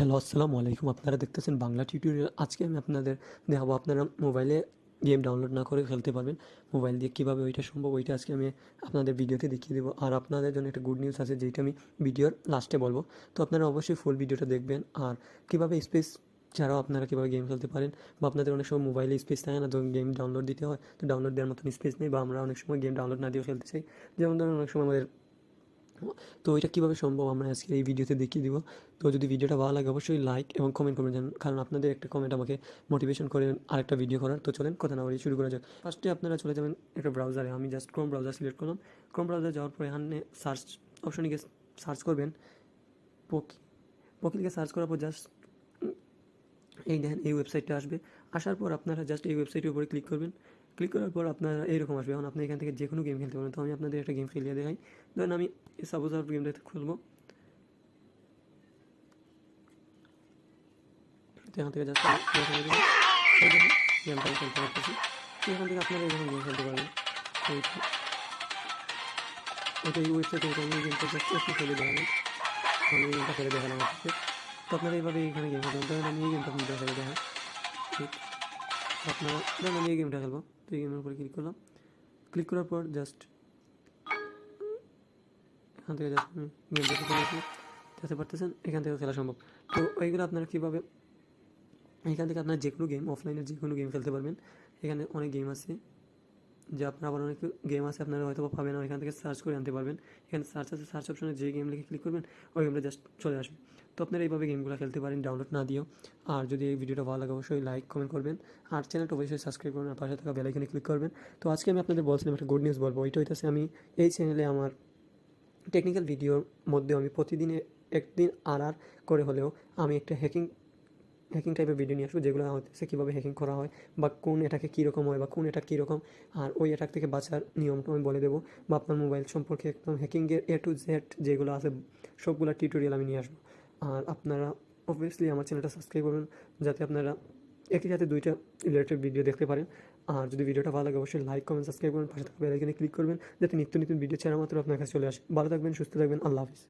Hello, আসসালামু আলাইকুম। আপনারা দেখতেছেন বাংলা টিউটোরিয়াল আজকে আমি আপনাদের দেখাবো আপনারা মোবাইলে গেম ডাউনলোড না করে খেলতে পারবেন। মোবাইল দিয়ে কীভাবে ওইটা সম্ভব, ওইটা আজকে আমি আপনাদের ভিডিওতে দেখিয়ে দেবো। আর আপনাদের জন্য একটা গুড নিউজ আছে, যেটা আমি ভিডিওর লাস্টে বলব। তো আপনারা অবশ্যই ফুল ভিডিওটা দেখবেন। আর কীভাবে স্পেস ছাড়াও আপনারা কীভাবে গেম খেলতে পারেন বা আপনাদের অনেক সময় মোবাইলে স্পেস থাকে না তো গেম ডাউনলোড দিতে হয়, তো ডাউনলোড দেওয়ার মতন স্পেস নেই বা আমরা অনেক সময় গেম ডাউনলোড না দিয়েও খেলতে চাই। যেমন ধরুন অনেক সময় আমাদের তো এটা কীভাবে সম্ভব? আমরা আজকে এই ভিডিওতে দেখিয়ে দিব। তো যদি ভিডিওটা ভালো লাগে, অবশ্যই লাইক এবং কমেন্ট করবেন জানেন কারণ আপনাদের একটা কমেন্ট আমাকে মোটিভেশন করে আরেকটা ভিডিও করার। তো চলেন কথা না বলি, শুরু করা যাক। ফার্স্টে আপনারা চলে যাবেন একটা ব্রাউজারে আমি জাস্ট ক্রোম ব্রাউজার সিলেক্ট করলাম। ক্রোম ব্রাউজার যাওয়ার পরে এখানে সার্চ অপশনে গিয়ে সার্চ করবেন। পকি পকিলকে সার্চ করার পর জাস্ট এই দেখেন, এই ওয়েবসাইটটা আসবে। আসার পর আপনারা জাস্ট এই ওয়েবসাইটের উপরে ক্লিক করবেন। ক্লিক করার পর আপনার এইরকম আসবে। এখন আপনি এখান থেকে যে কোনো গেম খেলতে পারেন। তো আমি আপনাদের একটা গেম খেলিয়ে দেখাই। ধরেন আমি সাপোজ আর গেমটা খুলবো। এখান থেকে জাস্ট গেমটা খেলতে পারতেছি। এখান থেকে আপনারা এইরকম গেম খেলতে এইটা- এটা এই ওয়েবসাইটে আমি গেমটা একটু খেলে দেখালাম। আমি গেমটা খেলে দেখালাম তো আপনারা এইভাবে এখানে গেম খেলতে ধরেন আমি এই গেমটা আপনাদের খেলে দেখাই। আপনারা ধরেন আমি এই গেমটা খেলব তো এই গেমের উপরে ক্লিক করলাম। ক্লিক করার পর জাস্ট এখান থেকে জাস্ট আমি গেম দেখতে পাচ্ছি দেখতে পারতেছেন? এখান থেকে খেলা সম্ভব। তো এইগুলো আপনারা কীভাবে এখান থেকে আপনারা যে কোনো গেম অফলাইনে যে কোনো গেম খেলতে পারবেন। এখানে অনেক গেম আছে। যে আপনার আবার অনেক গেম আছে, আপনারা হয়তো পাবেন না, এখান থেকে সার্চ করে আনতে পারবেন। এখানে সার্চ আছে সার্চ অপশনে যে গেম লিখে ক্লিক করবেন, ওই গেমটা জাস্ট চলে আসবে। তো আপনারা এইভাবে গেমগুলো খেলতে পারেন ডাউনলোড না দিও আর যদি এই ভিডিওটা ভালো লাগে, অবশ্যই লাইক কমেন্ট করবেন। আর চ্যানেলটা অবশ্যই সাবস্ক্রাইব করবেন, আর পাশে থাকা বেলাইখানে ক্লিক করবেন। তো আজকে আমি আপনাদের বলছিলাম একটা গুড নিউজ বলব। ওইটা হইতেছে আমি এই চ্যানেলে আমার টেকনিক্যাল ভিডিওর মধ্যে আমি প্রতিদিনে একদিন আর আর করে হলেও আমি একটা হ্যাকিং হ্যাকিং টাইপের ভিডিও নিয়ে আসব, যেগুলো হচ্ছে কীভাবে হ্যাকিং করা হয়, বা কোন এটাকে কীরকম হয়, বা কোন এটা কীরকম আর ওই অ্যাটাক থেকে বাঁচার নিয়মটা আমি বলে দেবো, বা আপনার মোবাইল সম্পর্কে একদম হ্যাকিংয়ের এ টু জেড যেগুলো আছে, সবগুলো টিউটোরিয়াল আমি নিয়ে আসব। আর আপনারা অবভিয়াসলি আমার চ্যানেলটা সাবস্ক্রাইব করবেন যাতে আপনারা একই সাথে দুইটা রিলেটেড ভিডিও দেখতে পারেন। আর যদি ভিডিওটা ভালো লাগে, অবশ্যই লাইক কমেন্ট সাবস্ক্রাইব করবেন পাশে থাকা বেলাইকানে ক্লিক করবেন, যাতে নিত্য নতুন ভিডিও ছাড়া মাত্র আপনার কাছে চলে আসে। ভালো থাকবেন, সুস্থ থাকবেন, আল্লাহ হাফিজ।